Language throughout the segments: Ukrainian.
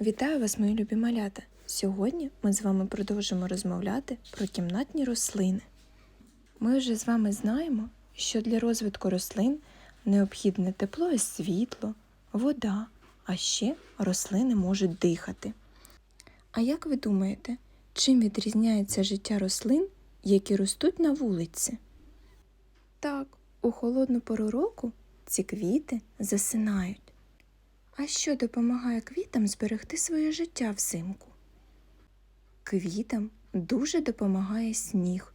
Вітаю вас, мої любі малята! Сьогодні ми з вами продовжимо розмовляти про кімнатні рослини. Ми вже з вами знаємо, що для розвитку рослин необхідне тепло і світло, вода, а ще рослини можуть дихати. А як ви думаєте, чим відрізняється життя рослин, які ростуть на вулиці? Так, у холодну пору року ці квіти засинають. А що допомагає квітам зберегти своє життя взимку? Квітам дуже допомагає сніг,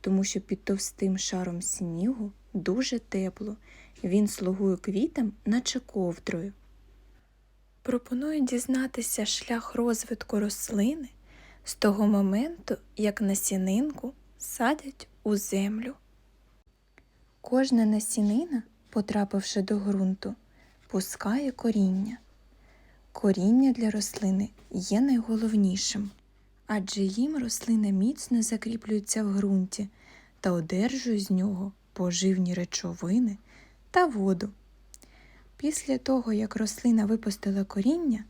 тому що під товстим шаром снігу дуже тепло. Він слугує квітам, наче ковдрою. Пропоную дізнатися шлях розвитку рослини з того моменту, як насінинку садять у землю. Кожна насінина, потрапивши до ґрунту, пускає коріння. Коріння для рослини є найголовнішим, адже їм рослина міцно закріплюється в ґрунті та одержує з нього поживні речовини та воду. Після того, як рослина випустила коріння,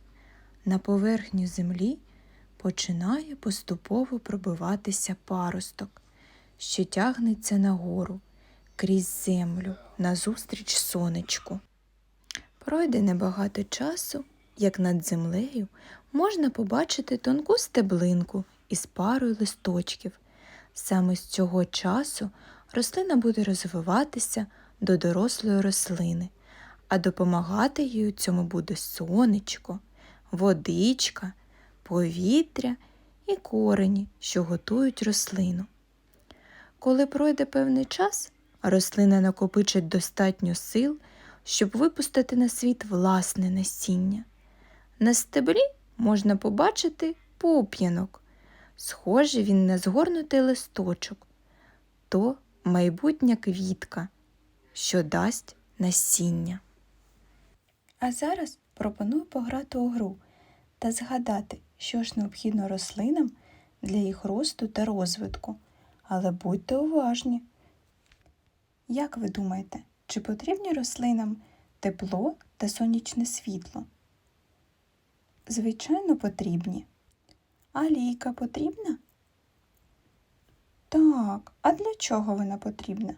на поверхню землі починає поступово пробиватися паросток, що тягнеться нагору крізь землю назустріч сонечку. Пройде небагато часу, як над землею можна побачити тонку стеблинку із парою листочків. Саме з цього часу рослина буде розвиватися до дорослої рослини, а допомагати їй у цьому буде сонечко, водичка, повітря і корені, що готують рослину. Коли пройде певний час, рослина накопичить достатньо сил, щоб випустити на світ власне насіння. На стеблі можна побачити пуп'янок. Схожий він на згорнутий листочок, то майбутня квітка, що дасть насіння. А зараз пропоную пограти у гру та згадати, що ж необхідно рослинам для їх росту та розвитку. Але будьте уважні. Як ви думаєте, чи потрібні рослинам тепло та сонячне світло? Звичайно, потрібні. А лійка потрібна? Так, а для чого вона потрібна?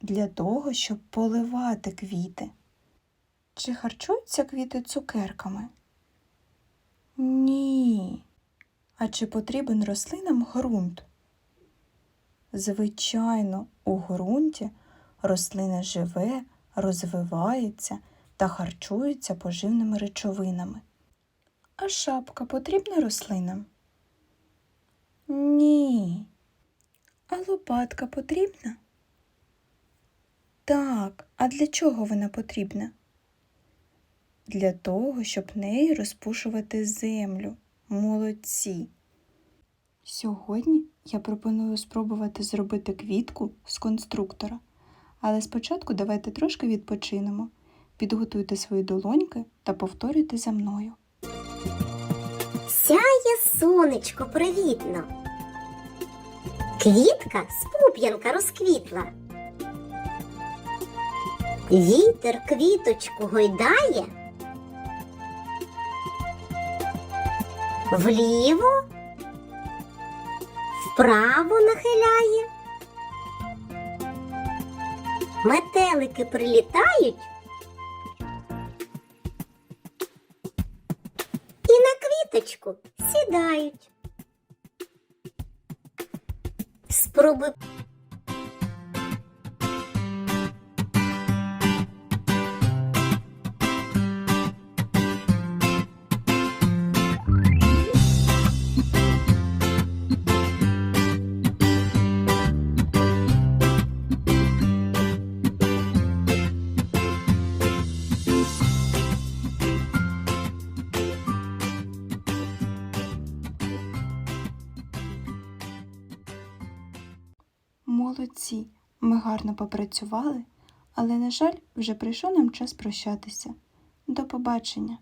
Для того, щоб поливати квіти. Чи харчуються квіти цукерками? Ні. А чи потрібен рослинам ґрунт? Звичайно, у ґрунті рослина живе, розвивається та харчується поживними речовинами. А шапка потрібна рослинам? Ні. А лопатка потрібна? Так, а для чого вона потрібна? Для того, щоб нею розпушувати землю. Молодці. Сьогодні я пропоную спробувати зробити квітку з конструктора. Але спочатку давайте трошки відпочинемо. Підготуйте свої долоньки та повторюйте за мною. Сяє сонечко привітно. Квітка з пуп'янка розквітла. Вітер квіточку гойдає. Вліво, вправо нахиляє. Метелики прилітають. І на квіточку сідають. Спробуй Молодці, ми гарно попрацювали, але, на жаль, вже прийшов нам час прощатися. До побачення!